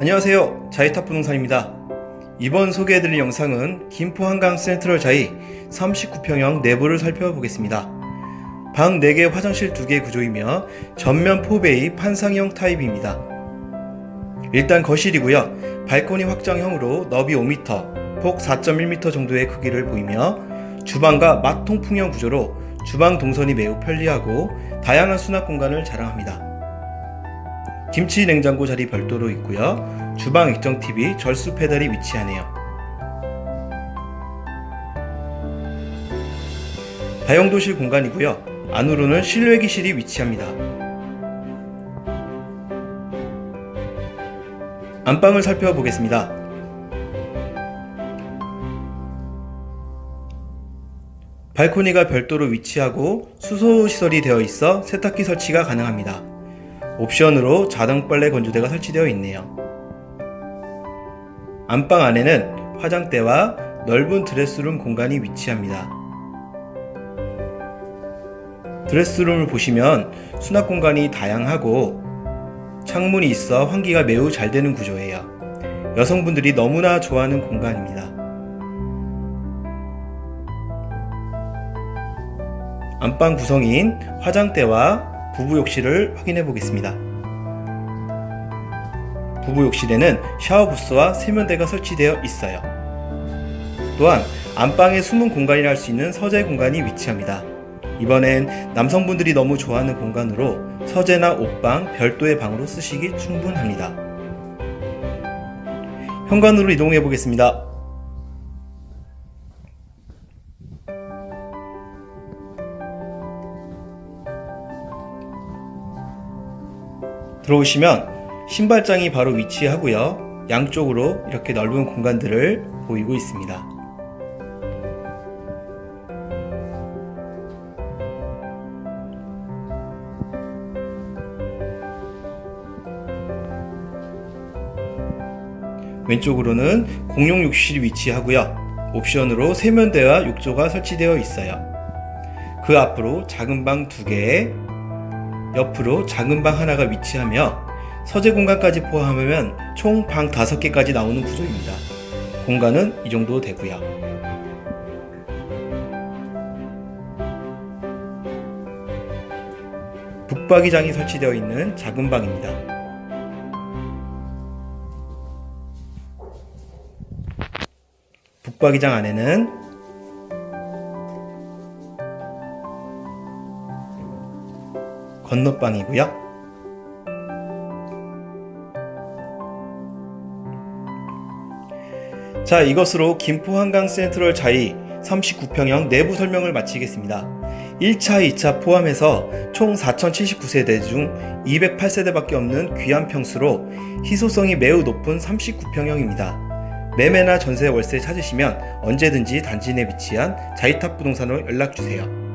안녕하세요. 자이탑 부동산입니다. 이번 소개해드릴 영상은 김포 한강 센트럴 자이 39평형 내부를 살펴보겠습니다. 방 4개, 화장실 2개 구조이며 전면 포베이 판상형 타입입니다. 일단 거실이고요. 발코니 확장형으로 너비 5m, 폭 4.1m 정도의 크기를 보이며 주방과 마통풍형 구조로 주방 동선이 매우 편리하고 다양한 수납 공간을 자랑합니다. 김치 냉장고 자리 별도로 있고요. 주방 액정 TV 절수 페달이 위치하네요. 다용도실 공간이고요. 안으로는 실외기실이 위치합니다. 안방을 살펴보겠습니다. 발코니가 별도로 위치하고 수소 시설이 되어 있어 세탁기 설치가 가능합니다. 옵션으로 자동 빨래 건조대가 설치되어 있네요. 안방 안에는 화장대와 넓은 드레스룸 공간이 위치합니다. 드레스룸을 보시면 수납 공간이 다양하고 창문이 있어 환기가 매우 잘 되는 구조예요. 여성분들이 너무나 좋아하는 공간입니다. 안방 구성인 화장대와 부부 욕실을 확인해 보겠습니다. 부부 욕실에는 샤워 부스와 세면대가 설치되어 있어요. 또한 안방에 숨은 공간이라 할 수 있는 서재 공간이 위치합니다. 이번엔 남성분들이 너무 좋아하는 공간으로 서재나 옷방 별도의 방으로 쓰시기 충분합니다. 현관으로 이동해 보겠습니다. 들어오시면 신발장이 바로 위치하고요. 양쪽으로 이렇게 넓은 공간들을 보이고 있습니다. 왼쪽으로는 공용 욕실이 위치하고요. 옵션으로 세면대와 욕조가 설치되어 있어요. 그 앞으로 작은 방두 개, 옆으로 작은 방 하나가 위치하며 서재 공간까지 포함하면 총 방 5개까지 나오는 구조입니다. 공간은 이 정도 되고요. 북박이장이 설치되어 있는 작은 방입니다. 북박이장 안에는 건너방이고요. 자, 이것으로 김포 한강 센트럴 자이 39평형 내부 설명을 마치겠습니다. 1차, 2차 포함해서 총 4079세대 중 208세대밖에 없는 귀한 평수로 희소성이 매우 높은 39평형입니다. 매매나 전세 월세 찾으시면 언제든지 단지 내 위치한 자이탑 부동산으로 연락 주세요.